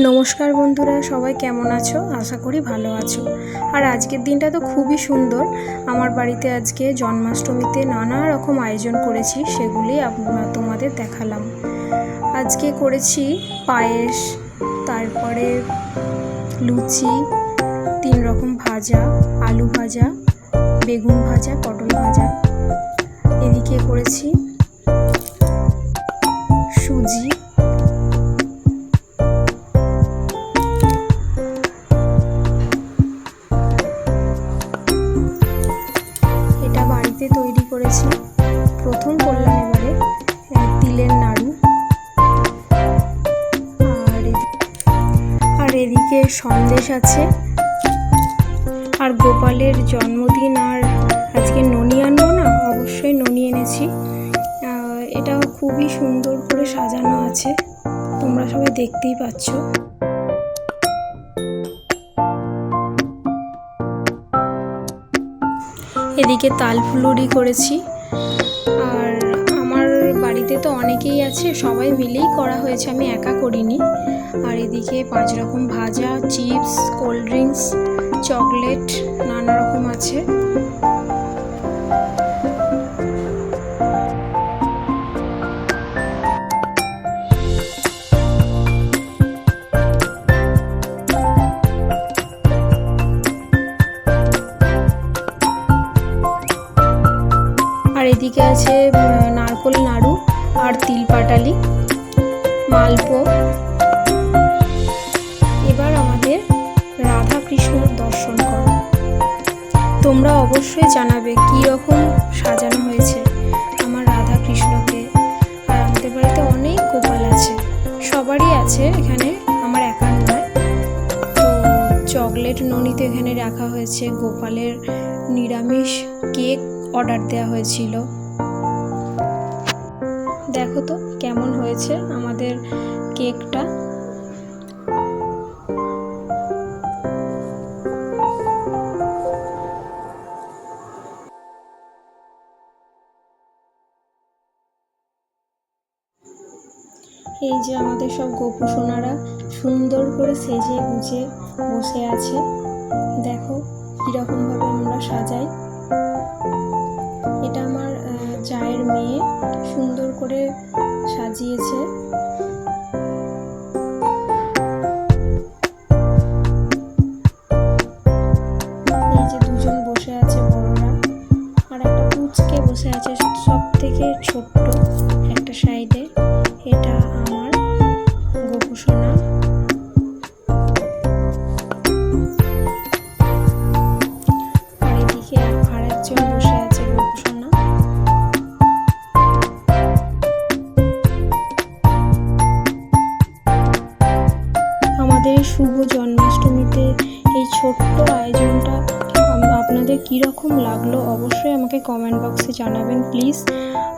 নমস্কার বন্ধুরা, সবাই কেমন আছো? আশা করি ভালো আছো। আর আজকের দিনটা তো খুবই সুন্দর। আমার বাড়িতে আজকে জন্মাষ্টমীতে নানা রকম আয়োজন করেছি, সেগুলি আপ- তোমাদের দেখালাম। আজকে করেছি পায়েস, তারপরে লুচি, তিন রকম ভাজা, আলু ভাজা, বেগুন ভাজা, পটল ভাজা। এদিকে করেছি সুজি করেছি। প্রথম করলাম এবারে তিলের নাড়ু। আর আর এদিকে সন্দেশ আছে। আর গোপালের জন্মদিন আর আজকে ননি আনব না, অবশ্যই ননি এনেছি। এটা খুবই সুন্দর করে সাজানো আছে। তোমরা সবাই দেখতেই পাচ্ছ। এদিকে তাল ফুলুরি করেছি। আর আমার বাড়িতে তো অনেকেই আছে, সবাই মিলেই করা হয়েছে, আমি একা করিনি। আর এদিকে পাঁচ রকম ভাজা, চিপস, কোল্ড ড্রিঙ্কস, চকলেট, নানা রকম আছে। এদিকে আছে নারকোল নাড়ু আর তিল পাটালি মালপো এবার আমাদের রাধা কৃষ্ণর দর্শন করো। তোমরা অবশ্যই জানাবে কী রকম সাজানো হয়েছে আমার রাধা কৃষ্ণকে আর আমাদের বাড়িতে অনেক গোপাল আছে, সবারই আছে এখানে আমার একার নয় তো চকলেট ননিতে এখানে রাখা হয়েছে গোপালের নিরামিষ কেক। অর্ডার দেওয়া হয়েছিল। দেখো তো কেমন হয়েছে আমাদের কেকটা। এই যে আমাদের সব গোপু সোনারা সুন্দর করে সেজে গুজে বসে আছে। দেখো কীরকমভাবে আমরা সাজাই। এটা আমার জায়ের মেয়ে সুন্দর করে সাজিয়েছে। দুজন বসে আছে বড়রা, আর একটা বসে আছে ছোট্ট একটা সাইডে এটা আমার গোপুসোনা। শুভ জন্মাষ্টমীতে এই ছোট্ট আয়োজনটা আপনাদের কীরকম লাগল অবশ্যই আমাকে কমেন্ট বক্সে জানাবেন প্লিজ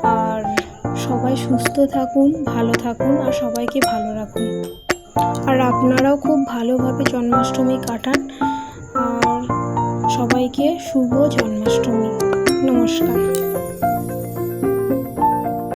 আর সবাই সুস্থ থাকুন, ভালো থাকুন, আর সবাইকে ভালো রাখুন। আর আপনারাও খুব ভালোভাবে জন্মাষ্টমী কাটান। আর সবাইকে শুভ জন্মাষ্টমী। নমস্কার।